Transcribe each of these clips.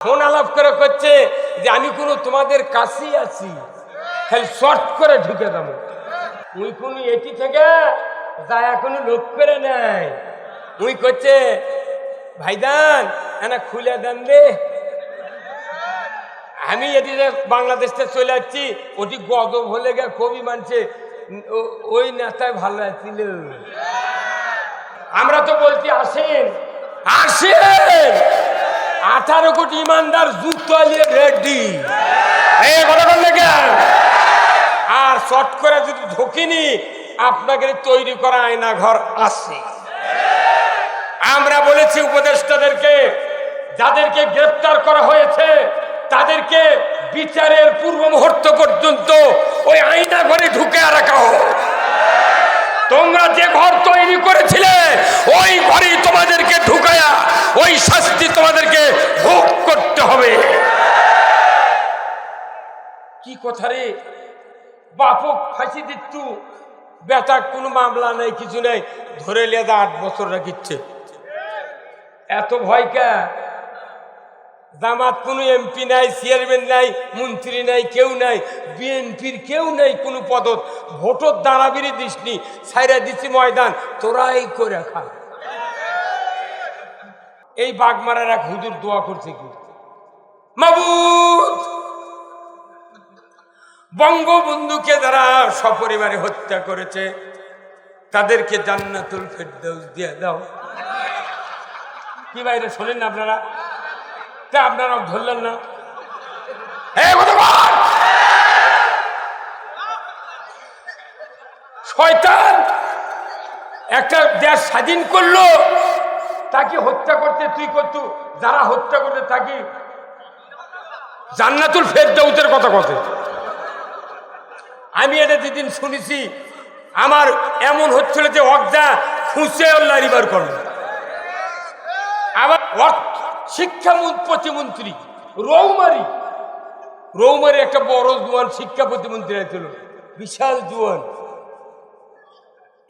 Phone আলাপ করে করছে যে আমি কোনো তোমাদের কাছেই আছি। খালি শর্ট করে ঢুকে দেবো উই কোন এটি থেকে যা এখনও লোক করে নাই। উই করছে ভাইদান এনা খুলে দেন রে। আমি এদিকে বাংলাদেশ থেকে চলে যাচ্ছি ওটি গদব হলে গে কবি মানছে। ওই নেতায় ভালো আছিল। আমরা তো বলছি, আসেন। আসেন? আঠারো কোটি ইমানদার যুক্ত আলিয়ে রেডি। এই কথা বললে কেন? আর শর্ট করে যদি ঢুকিনি আপনাকে তৈরি করা আয়না ঘর আছে। আমরা বলেছি উপদেষ্টাদেরকে যাদেরকে গ্রেফতার করা হয়েছে তাদেরকে বিচারের পূর্ব মুহূর্ত পর্যন্ত ওই আয়না ঘরে ঢুকে রাখা হোক তোমরা যে ঘর তৈরি করেছিলে ওই ঘরেই তোমাদেরকে ঢুকায়া ওই শাস্তি তোমাদেরকে ভোগ করতে হবে কি কথা রে বাপক ফাঁসি দিচ্ছু। বেটা কোনো মামলা নেই, কিছু নেই। ধরে লেদা আট বছর রাখিচ্ছে। এত ভয় কে? জামাত কোনো এমপি নাই চেয়ারম্যান নাই, মন্ত্রী নাই, কেউ নাই। বিএনপির কেউ নাই কোনো পদত। ভোটর দাঁড়াবিরি দিসনি। সাইরা দিচ্ছি ময়দান। তোরাই করে খা। এই বাগমারার এক হুজুর দোয়া করছে কি? মাবুদ! বঙ্গবন্ধুকে যারা সপরিবারে হত্যা করেছে, তাদেরকে জান্নাতুল ফেরদৌস দিয়ে দাও। কি বাইরে শোনেন না আপনারা? তা আপনারা ধরলেন না! শয়তান একটা দেশ স্বাধীন করল, তাকে হত্যা করতে তুই করতু যারা হত্যা করতে তাকে জান্নাতুল ফেরদৌসের কথা কথা আমি এটা যেদিন শুনেছি, আমার এমন হচ্ছিল যে অজ্ঞা খুঁজে লারিবার করল আবার শিক্ষা মন- প্রতিমন্ত্রী, রৌমারি। রৌমারি একটা বড় জুয়ান, শিক্ষা প্রতিমন্ত্রী ছিল বিশাল জুয়ান।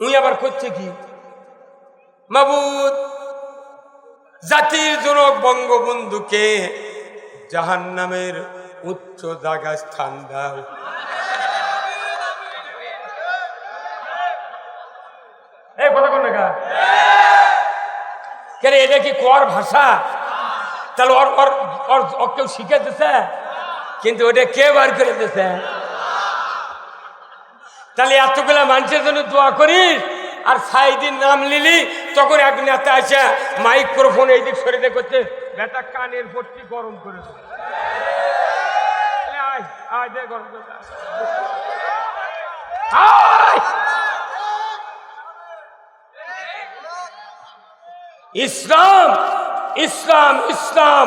উনি আবার করছে কি? মাবুদ, জাতির জনক বঙ্গবন্ধুকে জাহান নামের উচ্চ জায়গা স্থান দাও। কোন এটা কি কর ভাষা। তাহলে ওর ওর ওর কেউ শিখে দিছে কিন্তু ওটা কে বার করে দিছে? তাহলে এতগুলা মানুষের জন্য দোয়া করিস। আর সাইদিন নাম লিলি। তখন এক নেতা আসে মাইক্রোফোন এই দিক সরিয়ে করছে বেটা কানের পট্টি গরম করে আয়, আয় গরম করে দে। আয়! ইসলাম ইসলাম ইসলাম।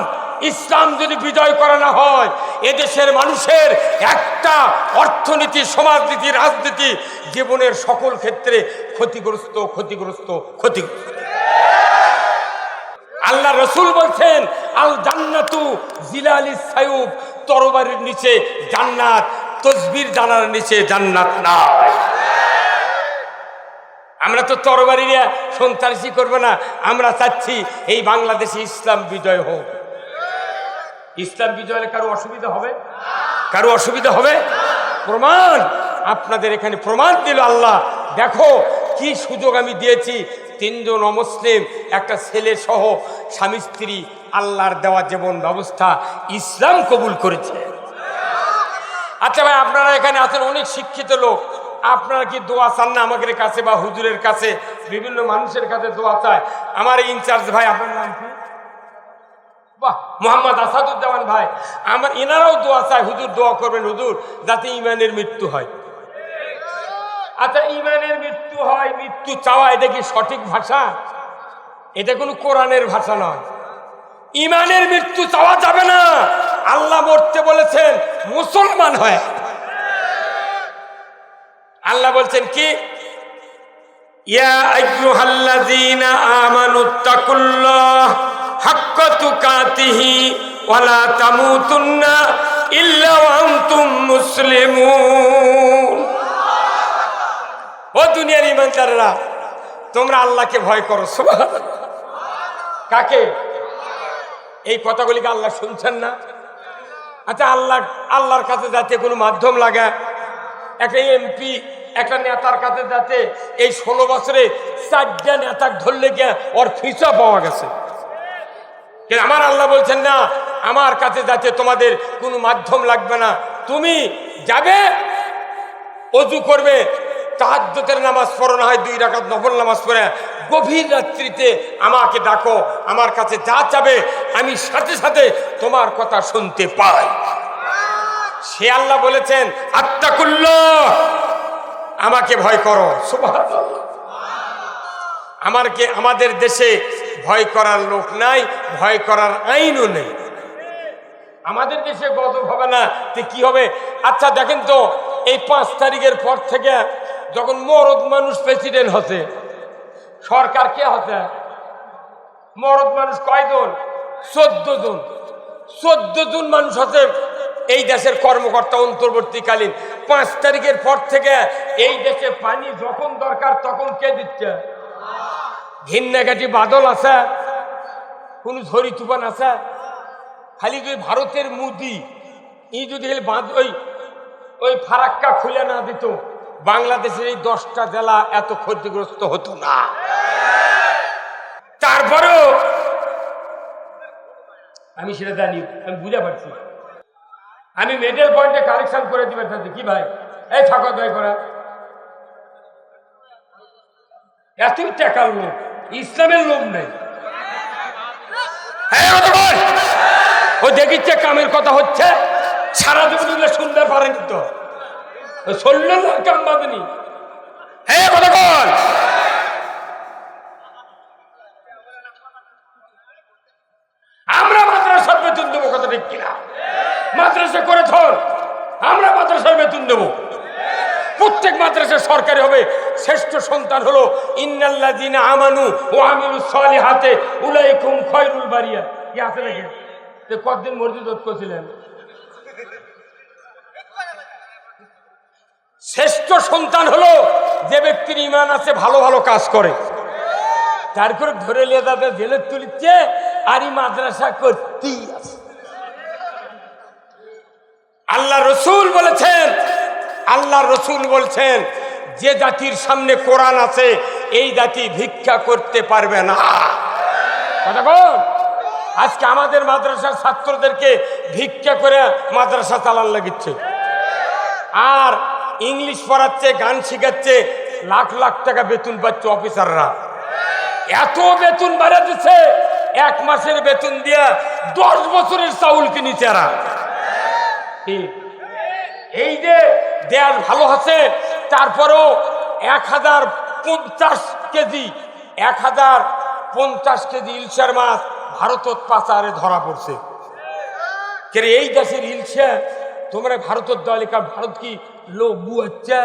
ইসলাম যদি বিজয় করা না হয়, এদেশের মানুষের একটা অর্থনীতি, সমাজনীতি, রাজনীতি জীবনের সকল ক্ষেত্রে ক্ষতিগ্রস্ত ক্ষতিগ্রস্ত ক্ষতিগ্রস্ত। আল্লাহ রসুল বলছেন আল জান্নাতু জিলালি সায়ুব, তরবারির নিচে জান্নাত, তসবির জানার নিচে জান্নাত না আমরা তো তরবারিরা সন্ত্রাসী করব না, আমরা চাচ্ছি এই বাংলাদেশে ইসলাম বিজয় হোক। ইসলাম বিজয় হলে কারও অসুবিধা হবে? কারও অসুবিধা হবে? প্রমাণ! আপনাদের এখানে প্রমাণ দিল আল্লাহ। দেখো কি সুযোগ আমি দিয়েছি। তিনজন অমুসলিম, একটা ছেলে সহ স্বামী স্ত্রী, আল্লাহর দেওয়া জীবন ব্যবস্থা ইসলাম কবুল করেছে। আচ্ছা ভাই, আপনারা এখানে আছেন অনেক শিক্ষিত লোক। আপনারা কি দোয়া চান না আমাদের কাছে বা হুজুরের কাছে? বিভিন্ন মানুষের কাছে দোয়া চায় আমার ইনচার্জ ভাই, আপনার নাম কি? মোহাম্মদ আসাদুজ্জামান ভাই। আমার এনারাও দোয়া চায়, হুজুর দোয়া করবেন, হুজুর, যাতে ইমানের মৃত্যু হয়। আচ্ছা ইমানের মৃত্যু হয়, মৃত্যু চাওয়া, এটা কি সঠিক ভাষা? এটা কোনো কোরআনের ভাষা নয়। ইমানের মৃত্যু চাওয়া যাবে না। আল্লাহ মরতে বলেছেন, মুসলমান হয়। আল্লাহ বলছেন কি? ও দুনিয়ার তোমরা আল্লাহকে ভয় করো। কাকে? এই কথাগুলিকে আল্লাহ শুনছেন না? আচ্ছা আল্লাহ, আল্লাহর কাছে যাতে কোনো মাধ্যম লাগা একটা এমপি একটা নেতার কাছে যাতে এই ষোলো বছরে চারটা নেতা ধরলে গিয়ে ওর ফিসা পাওয়া গেছে। আমার আল্লাহ বলছেন, না, আমার কাছে যাতে তোমাদের কোনো মাধ্যম লাগবে না। তুমি যাবে, অজু করবে তাহাজ্জতের নামাজ পড়ো, না হয় দুই রাকাত নফল নামাজ পড়ে। গভীর রাত্রিতে আমাকে ডাকো, আমার কাছে যা চাবে, আমি সাথে সাথে তোমার কথা শুনতে পাই। সে আল্লাহ বলেছেন আত্মাকুল্ল আমাকে ভয় করো। আমারকে, আমাদের দেশে ভয় করার লোক নাই, ভয় করার আইনও নেই। আমাদের দেশে গজব হবে না, তো কি হবে? আচ্ছা দেখেন তো, এই পাঁচ তারিখের পর থেকে যখন মরদ মানুষ প্রেসিডেন্ট হতে, সরকার কে হতে? মরদ মানুষ কয়জন? চোদ্দ জন। চোদ্দ জন মানুষ হচ্ছে এই দেশের কর্মকর্তা অন্তর্বর্তীকালীন পাঁচ তারিখের পর থেকে এই দেশে পানি যখন দরকার তখন কে দিচ্ছে? ঘিন্নাঘাটি বাদল আছে, কোন ঝড়ি তুফান আছে। খালি যদি ভারতের মুদি, ই যদি বাঁধ, ওই ওই ফারাক্কা খুলে না দিত, বাংলাদেশের এই দশটা জেলা এত ক্ষতিগ্রস্ত হতো না। তারপরেও আমি সেটা জানি, আমি বুঝে পারছি আমি মেডেল পয়েন্টে কালেকশন করে দিবেন তাতে কি ভাই? এই থাকো দয় করা। এতই টাকার লোক, ইসলামের লোক নেই। হ্যাঁ। ও দেখিচ্ছে কামের কথা হচ্ছে, সারা জীবন শুনতে পারেনি তো। শরীর কাম বাঁধেনি হ্যাঁ কথা বল আমরা মাদ্রাসার বেতন দেবো কথা ঠিক কিনা মাদ্রাসা করে ধর আমরা মাদ্রাসার বেতন দেবো। প্রত্যেক মাদ্রাসা সরকারি হবে। শ্রেষ্ঠ সন্তান হলো আমানু ও সালিহাতে উলাইকুম খয়রুল বারিয়া কি আছে নাকি? কতদিন মসজিদ করছিলেন শ্রেষ্ঠ সন্তান হলো, যে ব্যক্তির ইমান আছে, ভালো ভালো কাজ করে। তার করে ধরে নিয়ে তাদের জেলে তুলিচ্ছে আর এই মাদ্রাসা করতেই আছে। আল্লাহ রসুল বলেছেন, আল্লাহ রসুল বলছেন, যে জাতির সামনে কোরআন আছে, এই জাতি ভিক্ষা করতে পারবে না। আজকে আমাদের মাদ্রাসার ছাত্রদেরকে ভিক্ষা করে মাদ্রাসা চালান লাগিচ্ছে। আর ইংলিশ পড়াচ্ছে, গান শিখাচ্ছে, লাখ লাখ টাকা বেতন পাচ্ছে অফিসাররা। এত বেতন বাড়া দিচ্ছে এক মাসের বেতন দিয়ে দশ বছরের চাউল কিনেছে এরা? এই যে দেয়াল ভালো আছে, তারপরেও এক হাজার পঞ্চাশ কেজি, এক হাজার পঞ্চাশ কেজি ইলশার মাছ ভারতত পাচারে ধরা পড়ছে। কে এই দেশের ইলশা, তোমরা ভারতের দলিকা ভারত কি লোক বুয়াচ্ছে?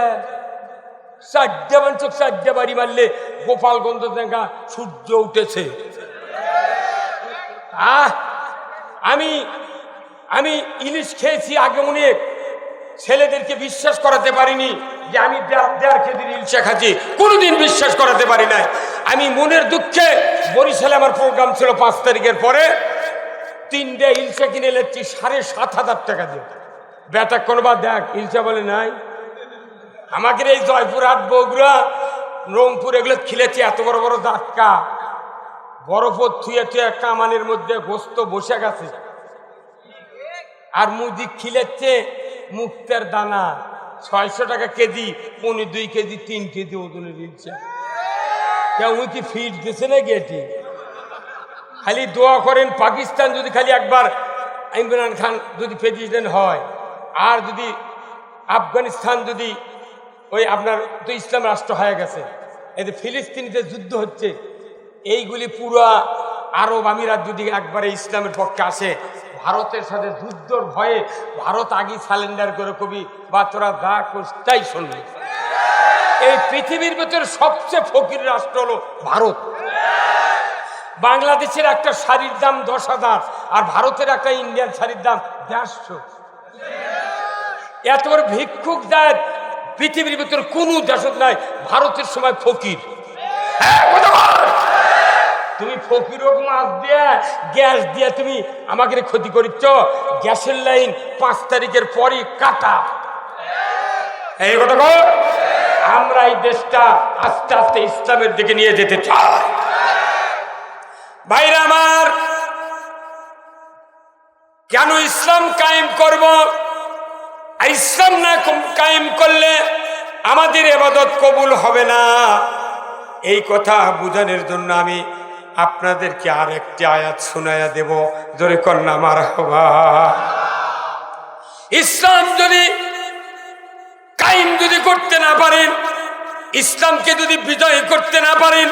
চারটে মানুষ চারটে বাড়ি মারলে গোপালগঞ্জ দেখা সূর্য উঠেছে। আহ, আমি আমি ইলিশ খেয়েছি আগে অনেক। ছেলেদেরকে বিশ্বাস করাতে পারিনি যে আমি দেড় দেড় কেজি ইলশা খাচ্ছি। কোনোদিন বিশ্বাস করাতে পারি নাই। আমি মনের দুঃখে বরিশালে আমার প্রোগ্রাম ছিল পাঁচ তারিখের পরে। তিনটে ইলশা কিনে নিচ্ছি সাড়ে সাত হাজার টাকা দিয়ে। বেটা কোনবার দেখ, ইলশা বলে নাই। আমাকে এই জয়পুর জয়পুরহাট, বগুড়া, রংপুর এগুলো খিলেছে, এত বড় বড় দাঁতকা বরফ থুয়ে থুয়ে কামানের মধ্যে গোস্ত বসে গেছে। আর মুদি খিলেচ্ছে মুক্তের দানা। ছয়শো টাকা কেজি, পনি দুই কেজি, তিন কেজি ওজনে দিচ্ছে উই কি ফিট দিছে না গেটি খালি দোয়া করেন, পাকিস্তান যদি খালি একবার ইমরান খান যদি প্রেসিডেন্ট হয়, আর যদি আফগানিস্তান যদি ওই আপনার তো ইসলাম রাষ্ট্র হয়ে গেছে যে ফিলিস্তিনিতে যুদ্ধ হচ্ছে, এইগুলি পুরো আরব আমিরাত যদি একবারে ইসলামের পক্ষে আসে ভারতের সাথে যুদ্ধর ভয়ে ভারত আগে স্যালেন্ডার করে কবি, বা তোরা যা করিস তাই শুনবি। এই পৃথিবীর ভেতরে সবচেয়ে ফকির রাষ্ট্র হলো ভারত। বাংলাদেশের একটা শাড়ির দাম দশ হাজার, আর ভারতের একটা ইন্ডিয়ান শাড়ির দাম দেড়শো। এত বড় ভিক্ষুক দেয় পৃথিবীর ভিতরে কোনো দেশত নাই, ভারতের সময় ফকির। হ্যাঁ। তুমি ফকিরক মাছ দিয়ে, গ্যাস দিয়ে তুমি আমাকে ক্ষতি করিচ্ছ। গ্যাসের লাইন পাঁচ তারিখের পরই কাটা। এই কথা আমরা এই দেশটা আস্তে আস্তে ইসলামের দিকে নিয়ে যেতে চাই। ভাইরা আমার, কেন ইসলাম কায়েম করব? ইসলাম না কায়েম করলে আমাদের এবাদত কবুল হবে না। এই কথা বোঝানোর জন্য আমি আপনাদেরকে আর একটি আয়াত শোনায়া দেব। জোরে কন্যা মার হবা ইসলাম যদি কায়েম যদি করতে না পারেন, ইসলামকে যদি বিজয় করতে না পারেন,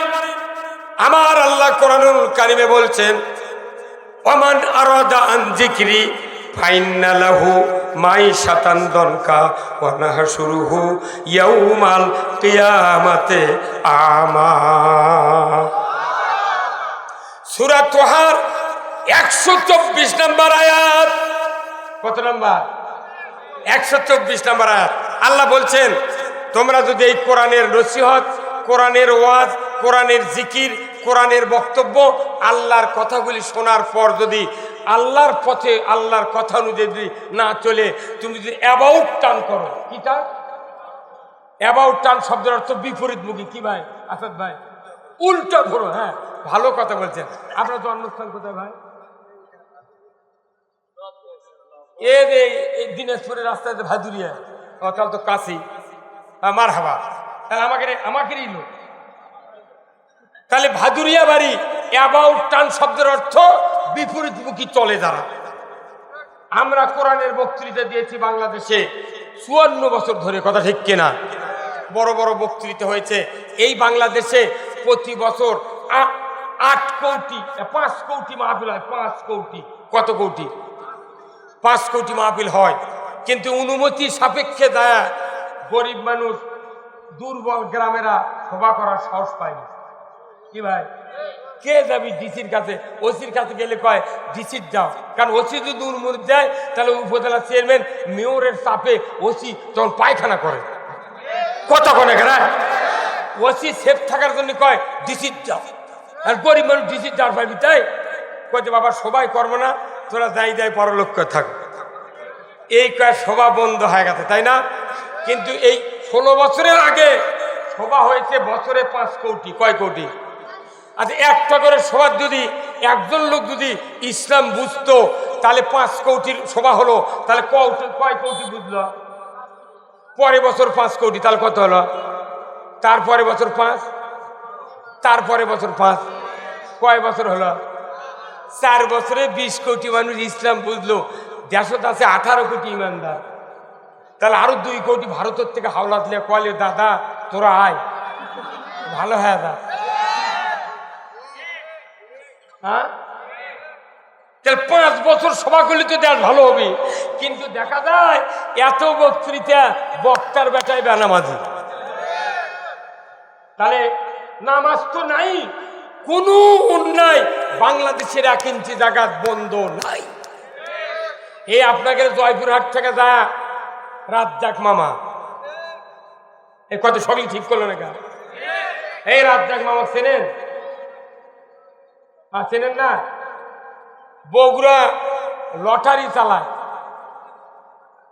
আমার আল্লাহ কোরআনুল কারিমে বলছেন, ওমান আরাদা আন জিকরি ফাইন্না লাহু মাই শাতান দনকা ওয়া নাহশুরুহু ইয়াউমাল কিয়ামাতে আমা। সূরা তোহার 124 নম্বর আয়াত। কত নম্বর? একশো চব্বিশ নম্বর আয়াত। আল্লাহ বলছেন, তোমরা যদি এই কোরআনের নসিহত, কোরআনের ওয়াজ, কোরআনের জিকির, কোরআনের বক্তব্য, আল্লাহর কথাগুলি শোনার পর যদি আল্লাহর পথে, আল্লাহর কথা অনুযায়ী যদি না চলে, তুমি যদি অ্যাবাউট টান করো। কি টান? অ্যাবাউট টান শব্দের অর্থ বিপরীতমুখী। কি ভাই? আসাদ ভাই? উল্টো ধরো হ্যাঁ। ভালো কথা বলছেন। আপনার জন্মস্থান কোথায় ভাই? এ রে এই দিনাজপুরের রাস্তায় যে ভাদুরিয়া তাহলে তো কাশি। মার হাবা তাহলে আমাকে আমাকেরই লোক। তাহলে ভাদুরিয়া বাড়ি অ্যাবাউট টান শব্দের অর্থ বিপরীতমুখী চলে যারা। আমরা কোরআনের বক্তৃতা দিয়েছি বাংলাদেশে চুয়ান্ন বছর ধরে, কথা ঠিক কিনা? বড় বড় বক্তৃতা হয়েছে। এই বাংলাদেশে প্রতি বছর আট কোটি পাঁচ কোটি মাহফিল হয়, পাঁচ কোটি। কত কোটি? পাঁচ কোটি মাহফিল হয়। কিন্তু অনুমতি সাপেক্ষে দেয়া, গরিব মানুষ, দুর্বল গ্রামেরা সভা করার সাহস পায়নি কি ভাই? কে যাবি ডিসির কাছে? ওসির কাছে গেলে কয়, ডিসির যাও। কারণ ওসি যদি অনুমতি দেয়, তাহলে উপজেলা চেয়ারম্যান মেয়রের চাপে ওসি তখন পায়খানা করে। কত কোনে এখানে? ওসি সেফ থাকার জন্য কয়, ডিসির যাও। আর গরিব মানুষ ডিসির যাওয়ার পাইবি, তাই? কয়েছে বাবা, সবাই কর্ম না, তোরা যাই যাই পরলক্ষ থাক। এই কয়েক সভা বন্ধ হয়ে গেছে তাই না? কিন্তু এই ষোলো বছরের আগে সভা হয়েছে বছরে পাঁচ কোটি, কয় কোটি? আচ্ছা একটা করে সবার যদি একজন লোক যদি ইসলাম বুঝতো, তাহলে পাঁচ কোটির সভা হলো, তাহলে কৌটি, কয় কোটি বুঝলো? পরে বছর পাঁচ কোটি, তাহলে কত হলো? তারপরে বছর পাঁচ? তারপরে বছর পাঁচ? কয় বছর হলো? চার বছরে বিশ কোটি মানুষ ইসলাম বুঝলো। দেশত আছে আঠারো কোটি ইমানদার। তাহলে আরও দুই কোটি ভারতের থেকে হাওলা দিলে কলে, দাদা, তোরা আয়। ভালো হ্যাঁ দা হ্যাঁ? তাহলে পাঁচ বছর সভা করলে তো দেশ ভালো হবে। কিন্তু দেখা যায় এত বক্তৃতা, বক্তার বেটায় বেনামাজি। তাহলে নামাজ তো নাই। কোনো অন্যায় বাংলাদেশের এক ইঞ্চি জায়গা বন্ধ নাই। এই আপনাকে জয়পুরহাট থেকে যা রাজ্জাক মামা। এই কত সবই ঠিক করল না? এই রাজ্জাক মামা, চেনেন? চেনেন না? বগুড়া লটারি চালায়।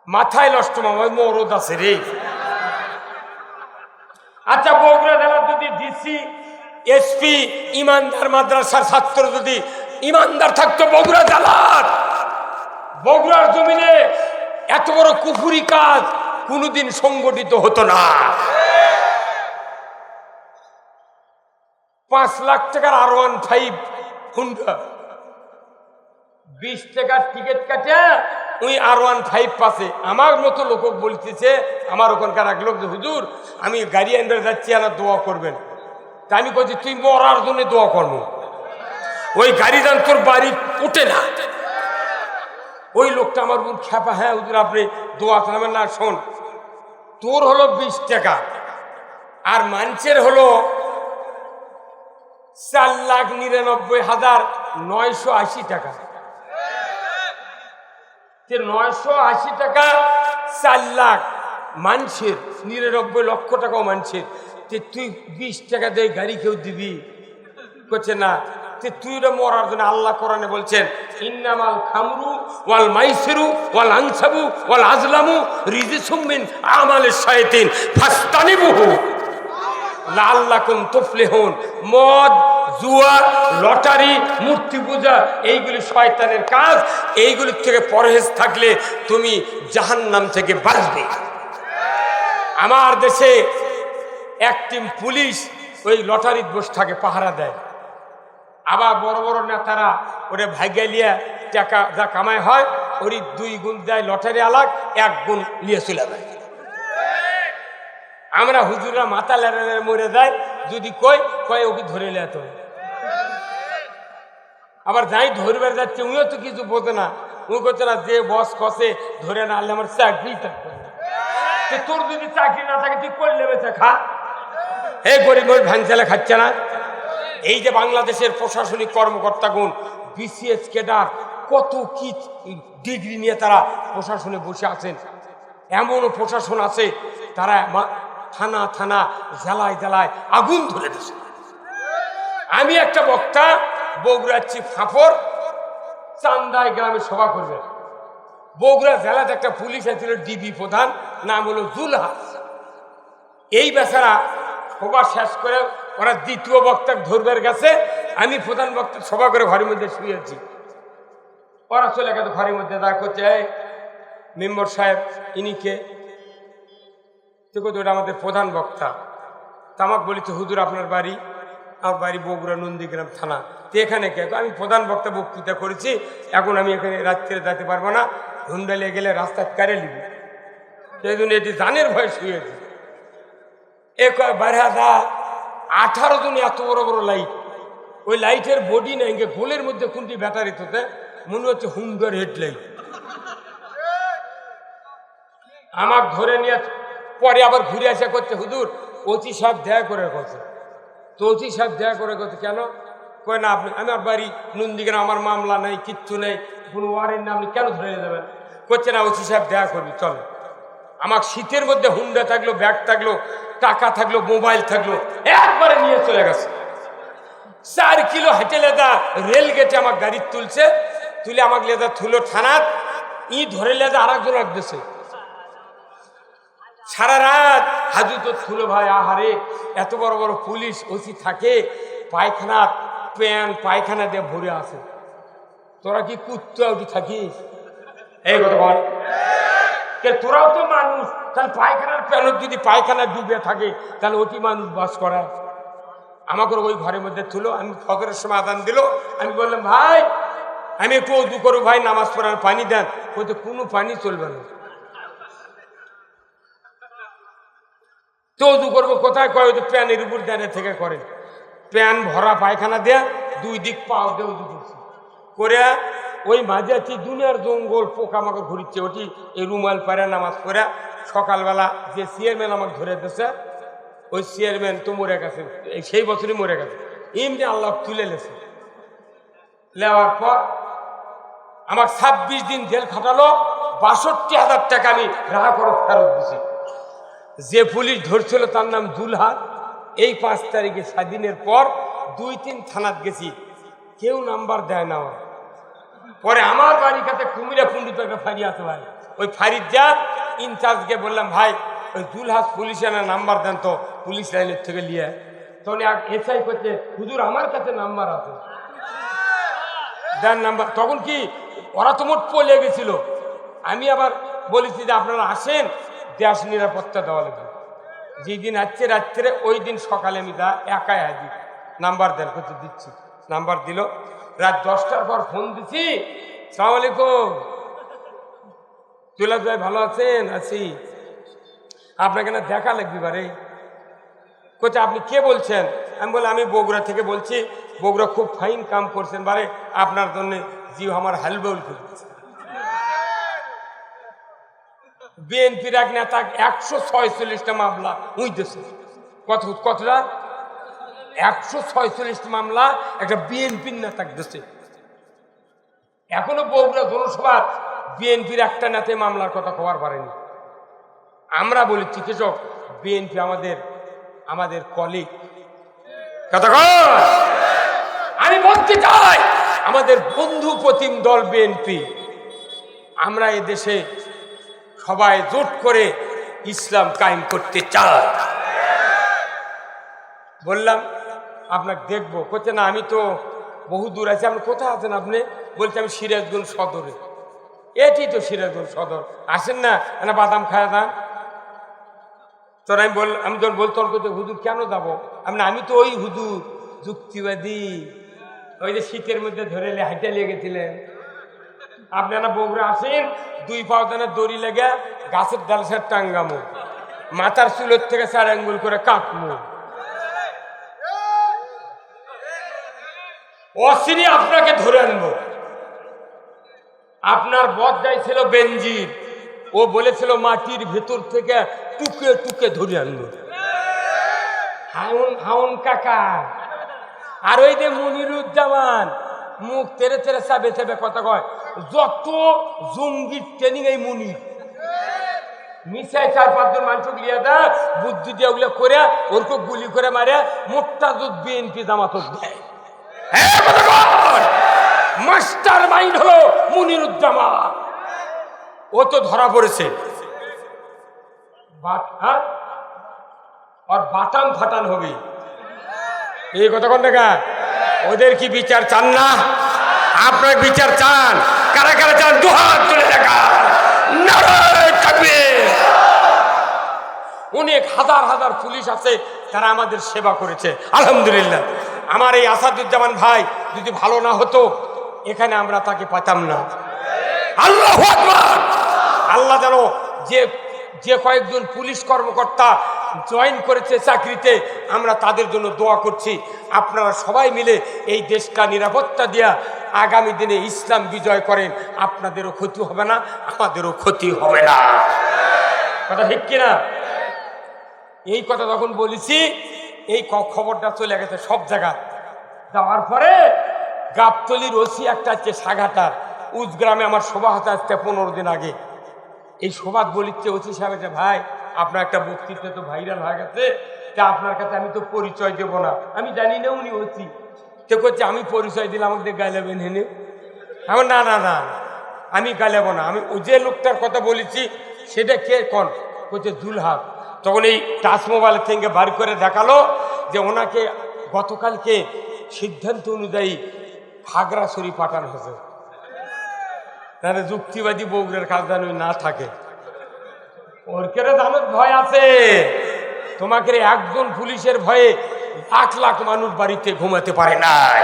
মাথায় নষ্ট মামা মরদ আছে রে। আচ্ছা বগুড়া জেলার যদি ডিসি এসপি, ইমানদার মাদ্রাসার ছাত্র যদি ইমানদার থাকতো বগুড়া জেলার। বগুড়ার জমিনে এত বড় কুফুরি কাজ কোনোদিন সংগঠিত হতো না। পাঁচ লাখ টাকার আর ওয়ান ফাইভ হুন্ডা। বিশ টাকার টিকিট কাটে ওই আর ওয়ান ফাইভ পাশে। আমার মতো লোক বলতেছে, আমার ওখানকার এক লোক হুজুর, আমি গাড়ি আনবে যাচ্ছি আর দোয়া করবেন। আমি বলছি তুই মরার জন্য দোয়া করব। ওই গাড়ি যান, তোর বাড়ি উঠে না। ওই লোকটা আমার বোন খ্যাপা হ্যাঁ হুজুর, আপনি দোয়া করবেন না, শোন। তোর হলো বিশ টাকা, আর মানুষের হলো চার লাখ নিরানব্বই হাজার নয়শো আশি টাকা। নয়শো আশি টাকা, চার লাখ মানুষের, নিরানব্বই লক্ষ টাকাও মানুষের। যে তুই বিশ টাকা দিয়ে গাড়ি কেউ দিবি? করছে না। তে তুই ওটা মরার জন্য আল্লাহ কোরআনে বলছেন, ইন্নামাল খামরু ওয়াল মাইসিরু ওয়াল আনসাবু ওয়াল আজলামু রিজিসুম মিন আমালিশ শায়াতিন ফাস্তানিবুহু। লাল্লাকুম তুফলিহুন। মদ, জুয়া, লটারি, মূর্তি পূজা, এইগুলি শয়তানের কাজ। এইগুলির থেকে পরহেজ থাকলে তুমি জাহান্নাম থেকে বাঁচবে। আমার দেশে এক টিম পুলিশ ওই লটারির বসে থাকে পাহারা দেয়। আবার বড় বড় নেতারা ওরে ভাগ্যে লিয়ে টাকা যা কামাই হয়, ওরই দুই গুণ দেয় লটারি আলাক এক গুণ নিয়ে চলে যায়। আমরা হুজুররা মাথা লেড়ে মরে যায়, যদি কই কয় ওকে ধরে লেত আবার যাই ধরবার যাচ্ছে, উনিও তো কিছু বোঝে না। উনি করছে না, যে বস কষে ধরে না আনলে আমার চাকরি থাকবে তোর যদি চাকরি না থাকে, তুই করলে বেঁচে খা? হে গরিব ভ্যান চালে খাচ্ছে না? এই যে বাংলাদেশের প্রশাসনিক কর্মকর্তাগুণ বিসিএস কেডার কত কি ডিগ্রি নিয়ে তারা প্রশাসনে বসে আছেন? এমনও প্রশাসন আছে, তারা থানা থানা, জেলায় জেলায় আগুন ধরে দিচ্ছে আমি একটা বক্তা, বগুড়ার বগুড়াচ্ছি ফাফর চান্দায় গ্রামে সভা করবে বগুড়া জেলাতে একটা পুলিশ আছিল ডিবি প্রধান, নাম হলো জুলহাস এই বেচারা সভা শেষ করে ওরা দ্বিতীয় বক্তা ধরবার গেছে আমি প্রধান বক্তা সভা করে ঘরের মধ্যে শুয়েছি ওরা চলে গেছে ঘরের মধ্যে, দেখা করছে মেম্বর সাহেব ইনিকে ওটা আমাদের প্রধান বক্তা। তামাক বলেছে, হুজুর, আপনার বাড়ি, আমার বাড়ি বগুড়া নন্দীগ্রাম থানা। তো এখানে কে? আমি প্রধান বক্তা বক্তৃতা করেছি, এখন আমি এখানে রাত্রে যেতে পারব না। হুন্ডালিয়ে গেলে রাস্তায় কারে নিবি সেই জন্য এটি জানের ভয় শুয়েছে আঠারো জন এত বড় বড় লাইট ওই লাইটের বডি নেই গোলের মধ্যে কোনটি ব্যাটারি তোতে? মনে হচ্ছে হুন্ডার হেডলাইট আমাক ধরে নিয়ে পরে আবার ঘুরে আসা করছে হুদুর অতি সাহেব দেয়া করে কথা। তো অতি সাহেব দেয়া করে কথা কেন? কয় না, আপনি, আমার বাড়ি নন্দীগ্রাম, আমার মামলা নেই, কিচ্ছু নেই, কোনো ওয়ারেন্ট না আপনি কেন ধরে যাবেন? করছে না অতি সাহেব দেয়া করবি, চলো। আমার শীতের মধ্যে হুন্ডা থাকল, ব্যাগ থাকল টাকা থাকল, মোবাইল থাকল, একবারে নিয়ে চলে গেছে। চার কিলো হেঁটে লেদা রেল গেটে আমার গাড়ি তুলছে, তুলে আমাকে লেদা থুলো থানাত, ই ধরে লেদা আর একজন রাখতেছে সারা রাত হাজু তো থুলো, ভাই, আহারে, এত বড় বড় পুলিশ, ওসি থাকে, পায়খানা, প্যান, পায়খানা দিয়ে ভরে আসে তোরা কি কুত্তা উঠি থাকিস? এই কথা বল। তোরাও তো মানুষ। তাহলে পায়খানার প্যানত যদি পায়খানা ডুবে থাকে, তাহলে ওটি মানুষ বাস করা। আমাকে ওই ঘরের মধ্যে তুলো, আমি ফকরের সময় আদান দিল। আমি বললাম, ভাই, আমি একটু উদু করব ভাই, নামাজ পড়ার পানি দেন। বলতে কোনো পানি চলবে না। তো উদু করব কোথায়? কয়, ওই প্যানের উপর দাঁড়িয়ে থেকে করে। প্যান ভরা পায়খানা দেয়া, দুই দিক পাও দিয়ে উদু করছি। করে ওই মাঝে আছি দুনিয়ার জঙ্গল পোকামাকড় ঘুরিচ্ছে। ওটি এই রুমাল পারে নামাজ পড়ে। সকালবেলা যে চেয়ারম্যান আমাকে ধরে দিয়েছে, ওই চেয়ারম্যান তো মরে গেছে সেই বছরই মরে গেছে। এমনি আল্লাহ তুলে লেছে। নেওয়ার পর আমার ছাব্বিশ দিন জেল খাটালো, বাষট্টি হাজার টাকা আমি রাহা ফেরত দিছি। যে পুলিশ ধরছিল তার নাম দুলহাত এই পাঁচ তারিখে স্বাধীনের পর দুই তিন থানাত গেছি। কেউ নাম্বার দেয় না পরে আমার বাড়ির কাছে কুমিরা পুন্ডিত একটা ফাঁড়ি আছে ভাই ওই ফাঁড়ির যা ইনচার্জকে বললাম, ভাই, ওই দুলহাস পুলিশের না নাম্বার দেন তো, পুলিশ লাইনের থেকে নিয়ে তখন এক এসআই করছে হুজুর আমার কাছে নাম্বার আছে। Then number. তখন কি ওরা তো মোট পলে গেছিল। আমি আবার বলেছি যে আপনারা আসেন, দেশ নিরাপত্তা দেওয়া লাগবে যেদিন আসছে রাত্রে, ওই দিন সকালে আমি দা একাই হাজির। নাম্বার দেন কত দিচ্ছি। নাম্বার দিল। রাত দশটার পর ফোন দিছি, সালাম তুলাস ভাই ভালো আছেন? আছি। আপনাকে না দেখা লাগবে বারে। কোথা আপনি কে বলছেন? আমি বলে আমি বগুড়া থেকে বলছি, বগুড়া খুব ফাইন কাম করছেন বারে, আপনার জন্য জিও আমার হালবেউল খুঁজছে বিএনপির এক নেতা একশো ছয়চল্লিশটা মামলা উইতেছে কত, কতটা? একশো ছয়চল্লিশটা মামলা একটা বিএনপির নেতা দিচ্ছে এখনও বগুড়া জনসভা বিএনপির একটা নেতা মামলার কথা খবর পারেনি। আমরা বলি, চিকিৎসক, বিএনপি আমাদের আমাদের কলিগ কথা আমি বলতে চাই, আমাদের বন্ধু প্রতিম দল বিএনপি, আমরা এদেশে সবাই জোট করে ইসলাম কায়েম করতে চাই। বললাম, আপনাকে দেখব। কোথা না, আমি তো বহু দূর আছি। আপনি কোথায় আছেন আপনি? বলছে, আমি সিরাজগঞ্জ সদরে। এটি তো সিরাজগঞ্জ সদর। আসেন না না বাদাম খায় না তোর আমি বল আমি তোর বলতো করতে হুজুর, কেন যাব? আমি আমি তো ওই হুজুর, যুক্তিবাদী। ওই যে শীতের মধ্যে ধরে হাইটা লেগেছিলেন আপনারা বগুড়া আসেন, দুই পাও দানা দড়ি লেগে গাছের ডাল সার টাঙ্গামো। মাথার চুলের থেকে চার আঙ্গুল করে কাটমো অশ্বিনী আপনাকে ধরে আনব। আপনার বদ ছিল বেঞ্জির ও বলেছিল, মাটির ভেতর থেকে টুকে টুকে ধরে আনব। হাউন হাউন কাকা। আর ওই যে মনিরুজ্জামান, মুখ তেরে তেরে চাবে চাবে কথা কয়, যত জঙ্গির ট্রেনিং এই মনির। মিশাই চার পাঁচজন মানুষ গিয়ে দা, বুদ্ধি দিয়ে ওগুলো করে, ওরকম গুলি করে মারে মোট্টা দুধ বিএনপি জামাত দেয় হ্যাঁ! মাস্টার মাইন্ড হলো মুনিরুজ্জামান। ও তো ধরা পড়েছে। হ্যাঁ? আর বাটাম ফাটান হবে। এই কতক্ষণ দেখা ওদের কি বিচার চান না? আপনার বিচার চান। কারা কারা চান? দুহাত তুলে দেখা! অনেক হাজার হাজার পুলিশ আছে, তারা আমাদের সেবা করেছে। আলহামদুলিল্লাহ। আমার এই আসাদুজ্জামান ভাই যদি ভালো না হতো এখানে আমরা তাকে পাতাম না। আল্লাহ আল্লাহ জানো যে যে কয়েকজন পুলিশ কর্মকর্তা জয়েন করেছে চাকরিতে আমরা তাদের জন্য দোয়া করছি। আপনারা সবাই মিলে এই দেশটা নিরাপত্তা দিয়া আগামী দিনে ইসলাম বিজয় করেন। আপনাদেরও ক্ষতি হবে না আমাদেরও ক্ষতি হবে না। কথা ঠিক কিনা? এই কথা যখন বলেছি এই খবরটা চলে গেছে সব জায়গায়। যাওয়ার পরে গাবতলির ওসি একটা আছে সাগাটার উজগ্রামে আমার সভা হতে আসতে পনেরো দিন আগে। এই সভাত বলিচ্ছে ওসি সাহেব ভাই, আপনার একটা বক্তৃতা তো ভাইরাল হয়ে গেছে। তা আপনার কাছে আমি তো পরিচয় দেব না। আমি জানি না উনি ওসি। তো করছে আমি পরিচয় দিলাম আমাকে গাইলাবেন হেনে আমার না না না আমি গাইলাবো না। আমি ও যে লোকটার কথা বলেছি, সেটা কে, কন? করছে দুলহাত তখন এই টাচ থেকে বার করে দেখাল যে, ওনাকে গতকালকে সিদ্ধান্ত অনুযায়ী খাগড়াছড়ি পাঠানো হয়েছে। তাহলে যুক্তিবাদী বগুড়ার কাজ যেন না থাকে, ওর কেরে দামত ভয় আছে? তোমাকে একজন পুলিশের ভয়ে লাখ লাখ মানুষ বাড়িতে ঘুমাতে পারে নাই।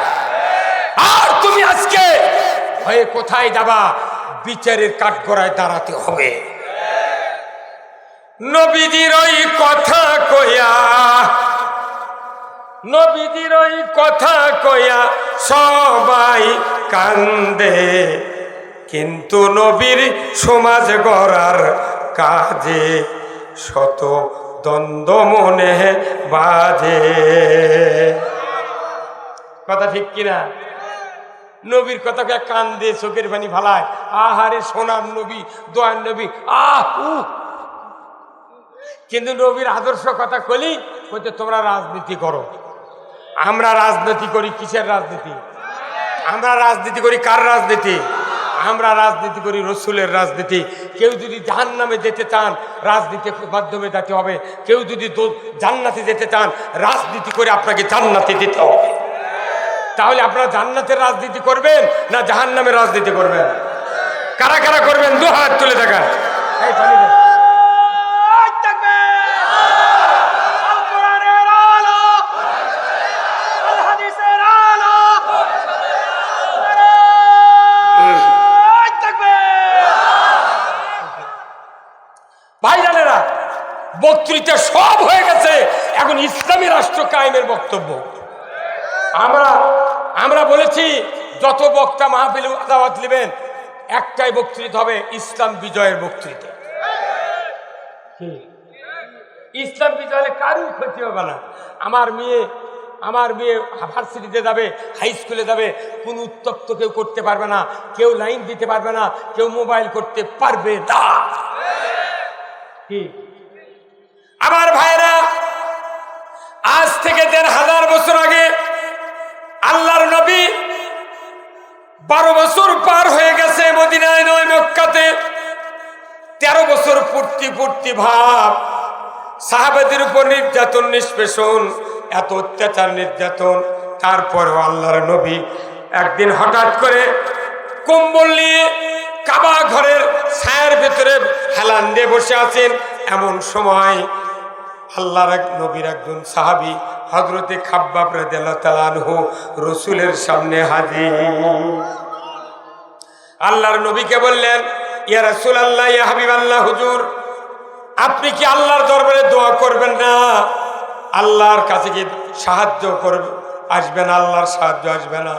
আর তুমি আজকে ভয়ে কোথায় যাবা? বিচারের কাঠগড়ায় দাঁড়াতে হবে। নবীজির ওই কথা কয়া নবীজির ওই কথা কয়া সবাই কান্দে। কিন্তু নবীর সমাজ গড়ার কাজে শত দ্বন্দ্ব মনে বাজে। কথা ঠিক কিনা? নবীর কথাকে কান দিয়ে চোখের পানি ফালায়। আহারে সোনার নবী, দোয়ার নবী, আহ কিন্তু নবীর আদর্শ কথা কলি বলতে তোমরা রাজনীতি করো। আমরা রাজনীতি করি, কিসের রাজনীতি? আমরা রাজনীতি করি কার রাজনীতি? আমরা রাজনীতি করি রসুলের রাজনীতি। কেউ যদি জাহান নামে যেতে চান রাজনীতির মাধ্যমে যেতে হবে। কেউ যদি জান্নাতে যেতে চান, রাজনীতি করে আপনাকে জান্নাতে যেতে হবে। তাহলে আপনারা জান্নাতের রাজনীতি করবেন না জাহান নামের রাজনীতি করবেন? কারা কারা করবেন? দু হাত তুলে দেখা এই বক্তৃতা সব হয়ে গেছে। এখন ইসলামী রাষ্ট্র কায়েমের বক্তব্য। আমরা আমরা বলেছি, যত বক্তা মাহফিল আদাওয়াত নেবেন, একটাই বক্তৃতা হবে ইসলাম বিজয়ের বক্তৃতা? ইসলাম বিজয় হলে কারুর ক্ষতি হবে না। আমার মেয়ে আমার মেয়ে ভার্সিটিতে যাবে, হাই স্কুলে যাবে, কোন উত্তপ্ত কেউ করতে পারবে না, কেউ লাইন দিতে পারবে না, কেউ মোবাইল করতে পারবে না। কি? আমার ভাইরা আজ থেকে দেড় হাজার বছর আগে আল্লাহর নবী বারো বছর পার হয়ে গেছে মদিনায় নয় মক্কাতে। তেরো বছর পূর্তি পূর্তি ভাব। সাহাবাদের উপর নির্যাতন, নিষ্পেষণ, এত অত্যাচার, নির্যাতন। তারপরেও আল্লাহর নবী একদিন হঠাৎ করে কম্বল নিয়ে কাবা ঘরের ছায়ের ভেতরে হেলান দিয়ে বসে আছেন। এমন সময় আল্লাহর এক নবীর একজন সাহাবি হজরতে খাব্বাব আনহু, রসুলের সামনে হাজির। আল্লাহর নবীকে বললেন, ইয়া রাসূল আল্লাহ ইয়া হাবিব আল্লাহ হুজুর, আপনি কি আল্লাহর দরবারে দোয়া করবেন না? আল্লাহর কাছে কি সাহায্য করবে? আসবে না, আল্লাহর সাহায্য আসবে না।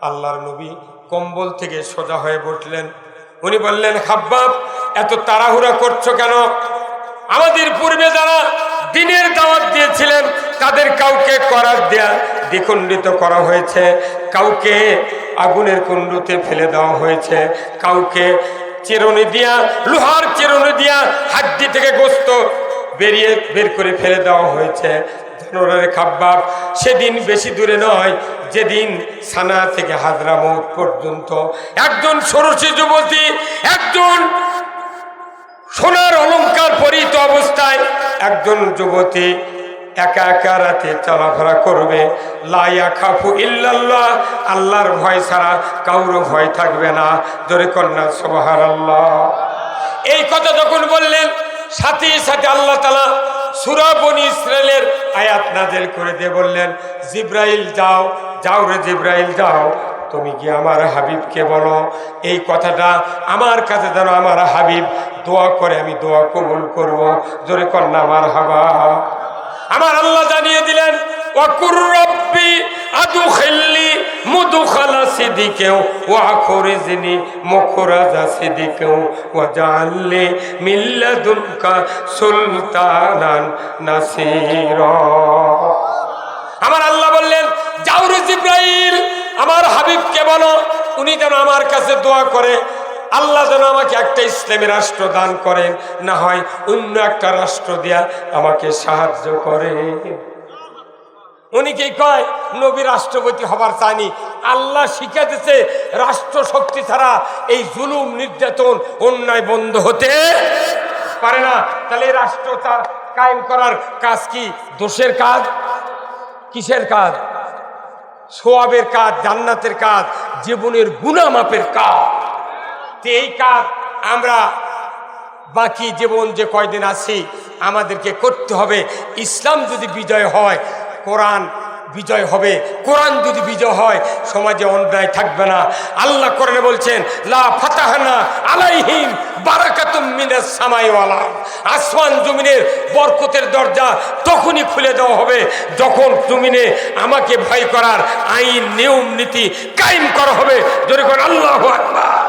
আল্লাহর নবী কম্বল থেকে সোজা হয়ে বসলেন। উনি বললেন হাব্বাব এত তাড়াহুড়া করছ কেন? আমাদের পূর্বে যারা দিনের দাওয়াত দিয়েছিলেন, তাদের কাউকে করার দেয়া দ্বিখণ্ডিত করা হয়েছে, কাউকে আগুনের কুণ্ডুতে ফেলে দেওয়া হয়েছে, কাউকে চেরনি দিয়া, লোহার চেরনি দিয়া হাড্ডি থেকে গোস্ত বেরিয়ে বের করে ফেলে দেওয়া হয়েছে। জানোয়ারের খাব্বার সেদিন বেশি দূরে নয়, যেদিন সানা থেকে হাজরামত পর্যন্ত। একজন ষোড়শী যুবতী, একজন সোনার অলঙ্কার পরিত অবস্থায় একজন যুবতী একা একা রাতে চলাফেরা করবে। লাইয়া খাফু ইল্লাল্লাহ, আল্লাহর ভয় ছাড়া কাউরও ভয় থাকবে না। জোরে কন্যা সোবাহার আল্লাহ এই কথা যখন বললেন, সাথে সাথে আল্লাহ তালা সুরাবনি ইসরায়েলের আয়াত নাজেল করে দিয়ে বললেন, জিব্রাইল যাও যাও রে জিব্রাইল, যাও। তুমি কি আমার হাবিবকে বলো? এই কথাটা আমার কাছে যেন আমার হাবিব দোয়া করে আমি দোয়া কবুল করব। জোরে কন্যা আমার হাবা। আমার আল্লাহ জানিয়ে দিলেন আমার আল্লাহ বললেন রে জিব্রাইল আমার হাবিবকে বলো, উনি যেন আমার কাছে দোয়া করে, আল্লাহ যেন আমাকে একটা ইসলামী রাষ্ট্র দান করেন, না হয় অন্য একটা রাষ্ট্র দিয়া আমাকে সাহায্য করে। উনি কি কয়, নবী রাষ্ট্রপতি হবার চায়নি আল্লাহ শিখে দিছে রাষ্ট্র শক্তি ছাড়া এই জুলুম, নির্যাতন, অন্যায় বন্ধ হতে পারে না। তাহলে রাষ্ট্র কায়েম করার কাজ কি? দোষের কাজ? কিসের কাজ? সোয়াবের কাজ, জান্নাতের কাজ, জীবনের গুণামাপের কাজ। তো এই কাজ আমরা বাকি জীবন যে কয়দিন আছি, আমাদেরকে করতে হবে। ইসলাম যদি বিজয় হয়, কোরআন বিজয় হবে। কোরআন যদি বিজয় হয়, সমাজে অন্যায় থাকবে না। আল্লাহ কোরআনে বলছেন, লা ফাতাহানা আলাইহিম বারাকাতুম মিনাস সামাই ওয়ালা আসমান জমিনের বরকতের দরজা তখনই খুলে দেওয়া হবে, যখন জমিনে আমাকে ভয় করার আইন, নিয়ম, নীতি কায়েম করা হবে। যদি আল্লাহ আকবার।